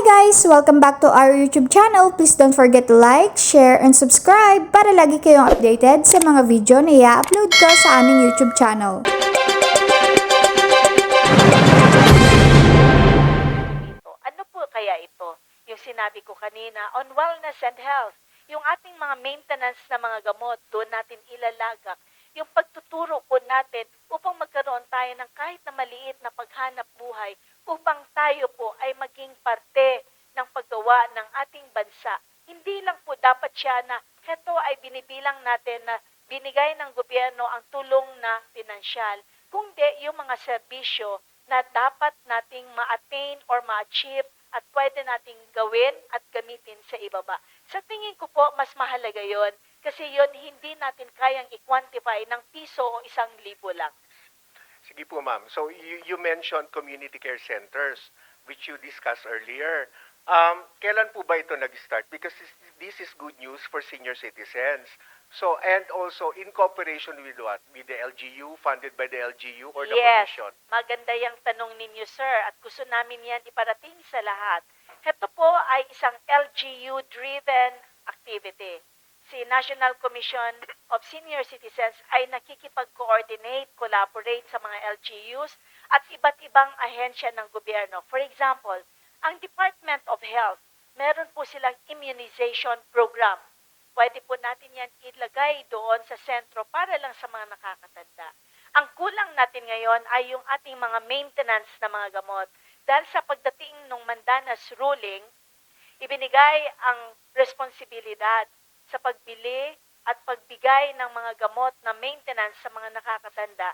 guys! Welcome back to our YouTube channel. Please don't forget to like, share, and subscribe para lagi kayong updated sa mga video na i-upload ko sa aming YouTube channel. ito. Ano po kaya ito? Yung sinabi ko kanina, on wellness and health. Yung ating mga maintenance na mga gamot, doon natin ilalagak. Yung pagtuturo po natin upang magkaroon tayo ng kahit na maliit na paghanap buhay upang tayo po ay maging parte ng paggawa ng ating bansa. Hindi lang po dapat siya na heto ay binibilang natin na binigay ng gobyerno ang tulong na pinansyal, kundi yung mga serbisyo na dapat nating ma-attain or ma-achieve at pwede nating gawin at gamitin sa ibaba. Sa tingin ko po, mas mahalaga yon kasi yon hindi natin kayang i-quantify ng piso o isang libo lang. Sige po, ma'am. So you, you mentioned community care centers, which you discussed earlier. Um, kailan po ba ito nag-start? Because this, this is good news for senior citizens. So, and also in cooperation with what? With the LGU, funded by the LGU or the yes, Commission? maganda yung tanong ninyo, sir, at gusto namin yan iparating sa lahat. Ito po ay isang LGU-driven activity. Si National Commission of Senior Citizens ay nakikipag-coordinate, collaborate sa mga LGUs at iba't ibang ahensya ng gobyerno. For example, ang Department of Health, meron po silang immunization program. Pwede po natin yan ilagay doon sa sentro para lang sa mga nakakatanda. Ang kulang natin ngayon ay yung ating mga maintenance na mga gamot. Dahil sa pagdating ng Mandanas ruling, ibinigay ang responsibilidad sa pagbili at pagbigay ng mga gamot na maintenance sa mga nakakatanda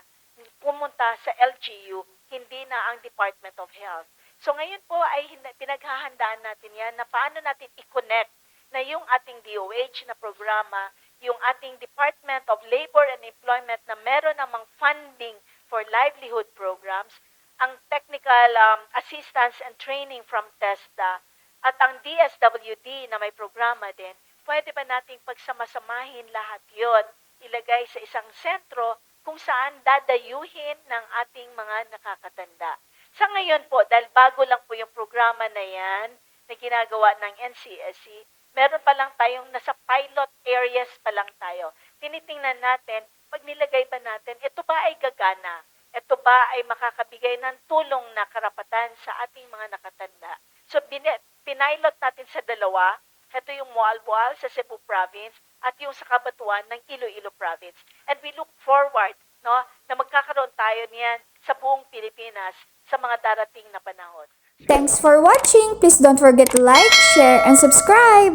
pumunta sa LGU, hindi na ang Department of Health. So ngayon po ay pinaghahandaan natin yan na paano natin i-connect na yung ating DOH na programa, yung ating Department of Labor and Employment na meron namang funding for livelihood programs, ang technical um, assistance and training from TESDA, at ang DSWD na may programa din, pwede ba nating pagsamasamahin lahat yon ilagay sa isang sentro kung saan dadayuhin ng ating mga nakakatanda. Sa ngayon po, dahil bago lang po yung programa na yan na ginagawa ng NCSC, meron pa lang tayong nasa pilot areas pa lang tayo. Tinitingnan natin, pag nilagay ba natin, ito ba ay gagana? Ito ba ay makakabigay ng tulong na karapatan sa ating mga nakatanda? So, pinilot natin sa dalawa. Ito yung Mualboal sa Cebu Province at yung sa Kabatuan ng Iloilo Province. And we look forward no, na magkakaroon tayo niyan sa buong Pilipinas sa mga darating na panahon. Thanks for watching! Please don't forget to like, share, and subscribe!